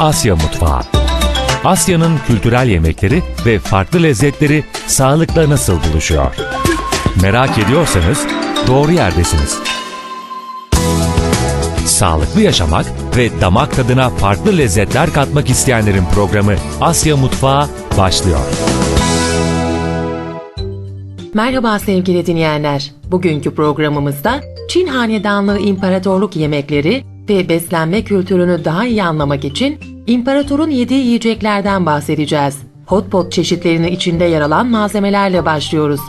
Asya Mutfağı. Asya'nın kültürel yemekleri ve farklı lezzetleri sağlıkla nasıl buluşuyor? Merak ediyorsanız doğru yerdesiniz. Sağlıklı yaşamak ve damak tadına farklı lezzetler katmak isteyenlerin programı Asya Mutfağı başlıyor. Merhaba sevgili dinleyenler. Bugünkü programımızda Çin Hanedanlığı İmparatorluk yemekleri ve beslenme kültürünü daha iyi anlamak için imparatorun yediği yiyeceklerden bahsedeceğiz. Hot pot çeşitlerinin içinde yer alan malzemelerle başlıyoruz.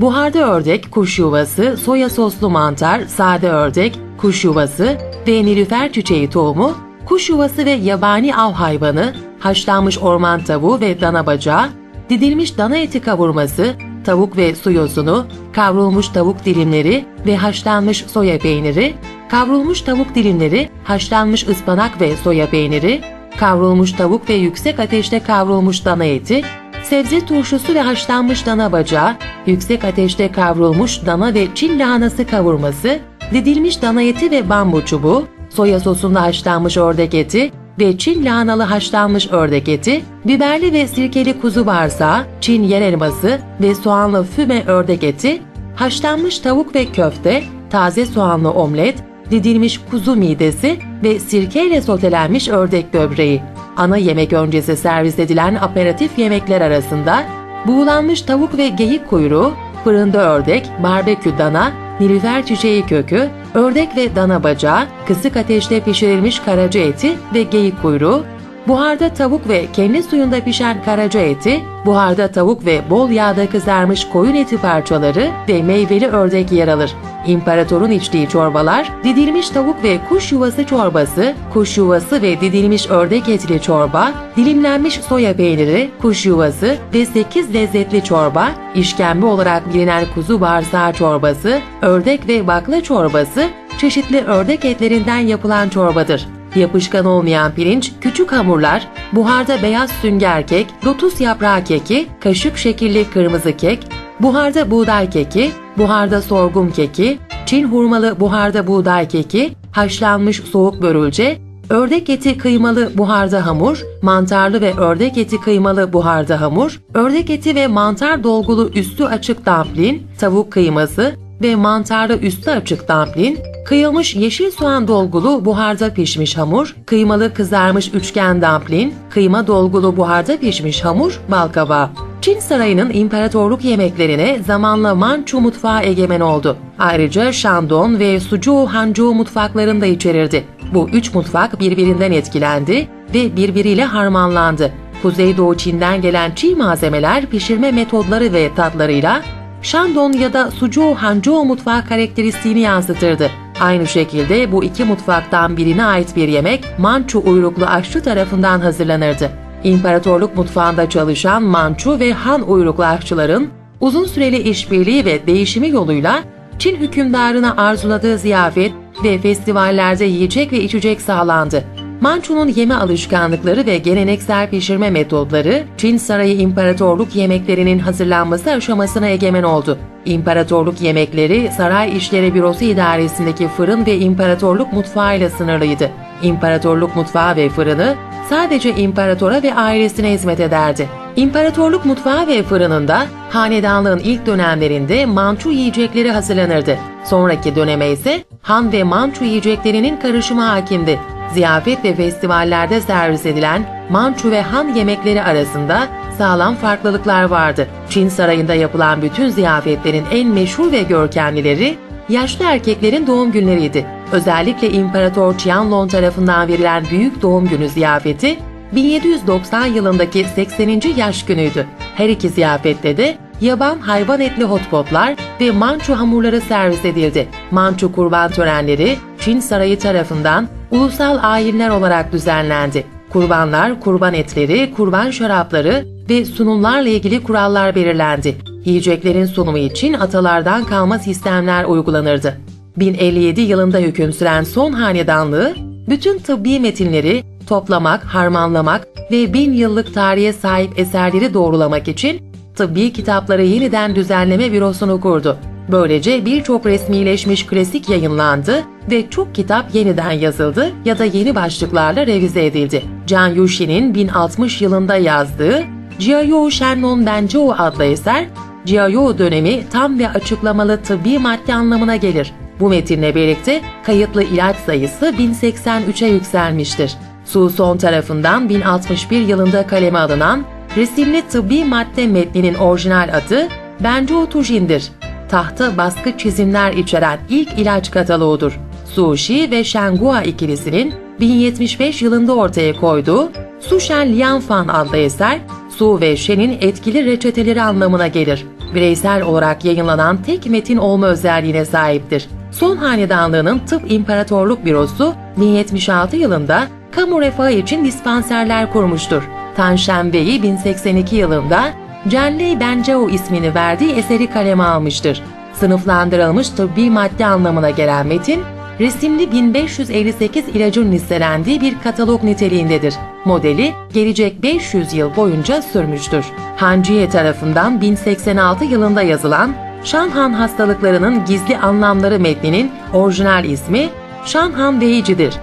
Buharda ördek, kuş yuvası, soya soslu mantar, sade ördek, kuş yuvası ve nilüfer çiçeği tohumu, kuş yuvası ve yabani av hayvanı, haşlanmış orman tavuğu ve dana bacağı, didilmiş dana eti kavurması, tavuk ve su yosunu, kavrulmuş tavuk dilimleri ve haşlanmış soya peyniri, kavrulmuş tavuk dilimleri, haşlanmış ıspanak ve soya peyniri, kavrulmuş tavuk ve yüksek ateşte kavrulmuş dana eti, sebze turşusu ve haşlanmış dana bacağı, yüksek ateşte kavrulmuş dana ve Çin lahanası kavurması, didilmiş dana eti ve bambu çubuğu, soya sosunda haşlanmış ördek eti ve Çin lahanalı haşlanmış ördek eti, biberli ve sirkeli kuzu bağırsağı, Çin yer elması ve soğanlı füme ördek eti, haşlanmış tavuk ve köfte, taze soğanlı omlet, didilmiş kuzu midesi ve sirkeyle sotelenmiş ördek böbreği. Ana yemek öncesi servis edilen aperatif yemekler arasında buğulanmış tavuk ve geyik kuyruğu, fırında ördek, barbekü dana, nilüfer çiçeği kökü, ördek ve dana bacağı, kısık ateşte pişirilmiş karaca eti ve geyik kuyruğu, buharda tavuk ve kendi suyunda pişen karaca eti, buharda tavuk ve bol yağda kızarmış koyun eti parçaları ve meyveli ördek yer alır. İmparatorun içtiği çorbalar, didilmiş tavuk ve kuş yuvası çorbası, kuş yuvası ve didilmiş ördek etli çorba, dilimlenmiş soya peyniri, kuş yuvası ve 8 lezzetli çorba, işkembe olarak bilinen kuzu bağırsağı çorbası, ördek ve bakla çorbası, çeşitli ördek etlerinden yapılan çorbadır. Yapışkan olmayan pirinç, küçük hamurlar, buharda beyaz sünger kek, lotus yaprağı keki, kaşık şekilli kırmızı kek, buharda buğday keki, buharda sorghum keki, Çin hurmalı buharda buğday keki, haşlanmış soğuk börülce, ördek eti kıymalı buharda hamur, mantarlı ve ördek eti kıymalı buharda hamur, ördek eti ve mantar dolgulu üstü açık dumplin, tavuk kıyması ve mantarlı üstü açık dumplin, Kıyılmış yeşil soğan dolgulu buharda pişmiş hamur, kıymalı kızarmış üçgen dumplin, kıyma dolgulu buharda pişmiş hamur, balkabağı. Çin sarayının imparatorluk yemeklerine zamanla Mançu mutfağı egemen oldu. Ayrıca Shandong ve Suzhou Hanzhou mutfaklarını da içerirdi. Bu üç mutfak birbirinden etkilendi ve birbiriyle harmanlandı. Kuzeydoğu Çin'den gelen çiğ malzemeler pişirme metodları ve tatlarıyla Shandong ya da Suzhou Hanzhou mutfağı karakteristiğini yansıtırdı. Aynı şekilde bu iki mutfaktan birine ait bir yemek Mançu uyruklu aşçı tarafından hazırlanırdı. İmparatorluk mutfağında çalışan Mançu ve Han uyruklu aşçıların uzun süreli işbirliği ve değişimi yoluyla Çin hükümdarına arzuladığı ziyafet ve festivallerde yiyecek ve içecek sağlandı. Mançu'nun yeme alışkanlıkları ve geleneksel pişirme metodları Çin Sarayı İmparatorluk yemeklerinin hazırlanması aşamasına egemen oldu. İmparatorluk yemekleri Saray İşleri Bürosu idaresindeki fırın ve imparatorluk mutfağıyla sınırlıydı. İmparatorluk mutfağı ve fırını sadece imparatora ve ailesine hizmet ederdi. İmparatorluk mutfağı ve fırınında hanedanlığın ilk dönemlerinde Mançu yiyecekleri hazırlanırdı. Sonraki döneme ise Han ve Mançu yiyeceklerinin karışımı hakimdi. Ziyafet ve festivallerde servis edilen Mançu ve Han yemekleri arasında sağlam farklılıklar vardı. Çin sarayında yapılan bütün ziyafetlerin en meşhur ve görkemlileri yaşlı erkeklerin doğum günleriydi. Özellikle İmparator Qianlong tarafından verilen büyük doğum günü ziyafeti 1790 yılındaki 80. yaş günüydü. Her iki ziyafette de yaban hayvan etli hotpotlar ve Mançu hamurları servis edildi. Mançu kurban törenleri Çin sarayı tarafından ulusal ayinler olarak düzenlendi. Kurbanlar, kurban etleri, kurban şarapları ve sunumlarla ilgili kurallar belirlendi. Yiyeceklerin sunumu için atalardan kalma sistemler uygulanırdı. 1057 yılında hüküm süren son hanedanlığı, bütün tıbbi metinleri toplamak, harmanlamak ve bin yıllık tarihe sahip eserleri doğrulamak için tıbbi kitapları yeniden düzenleme bürosunu kurdu. Böylece birçok resmileşmiş klasik yayınlandı ve çok kitap yeniden yazıldı ya da yeni başlıklarla revize edildi. Can Yushi'nin 1060 yılında yazdığı Jiayou Shenlong Benjiu adlı eser, Jiayou dönemi tam ve açıklamalı tıbbi madde anlamına gelir. Bu metinle birlikte kayıtlı ilaç sayısı 1083'e yükselmiştir. Su Son tarafından 1061 yılında kaleme alınan resimli tıbbi madde metninin orijinal adı Benjiu Tujin'dir. Tahta baskı çizimler içeren ilk ilaç kataloğudur. Su Shi ve Shengua ikilisinin 1075 yılında ortaya koyduğu Su Shen Lianfan adlı eser, Su ve Shen'in etkili reçeteleri anlamına gelir. Bireysel olarak yayınlanan tek metin olma özelliğine sahiptir. Son Hanedanlığı'nın Tıp İmparatorluk Bürosu 1076 yılında kamu refahı için dispanserler kurmuştur. Tan Shenwei 1082 yılında Cenley Benjao ismini verdiği eseri kaleme almıştır. Sınıflandırılmış tıbbi madde anlamına gelen metin, resimli 1558 ilacın listelendiği bir katalog niteliğindedir. Modeli gelecek 500 yıl boyunca sürmüştür. Hanciye tarafından 1086 yılında yazılan Şanhan hastalıklarının gizli anlamları metninin orijinal ismi Şanhan Beici'dir.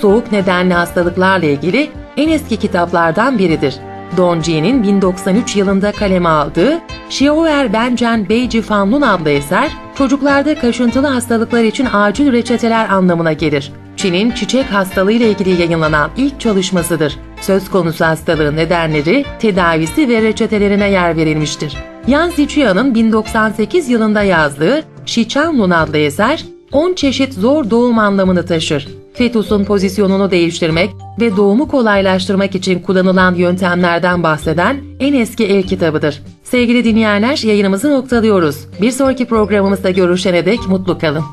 Soğuk nedenli hastalıklarla ilgili en eski kitaplardan biridir. Donji'nin 1093 yılında kaleme aldığı Xiaoer Benjen Beiji Fanlun adlı eser, çocuklarda kaşıntılı hastalıklar için acil reçeteler anlamına gelir. Çin'in çiçek hastalığı ile ilgili yayınlanan ilk çalışmasıdır. Söz konusu hastalığın nedenleri, tedavisi ve reçetelerine yer verilmiştir. Yan Zichuan'ın 1098 yılında yazdığı Shichanlun adlı eser, 10 çeşit zor doğum anlamını taşır. Fetusun pozisyonunu değiştirmek ve doğumu kolaylaştırmak için kullanılan yöntemlerden bahseden en eski el kitabıdır. Sevgili dinleyenler yayınımızı noktalıyoruz. Bir sonraki programımızda görüşene dek mutlu kalın.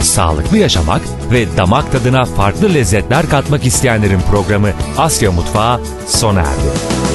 Sağlıklı yaşamak ve damak tadına farklı lezzetler katmak isteyenlerin programı Asya Mutfağı sona erdi.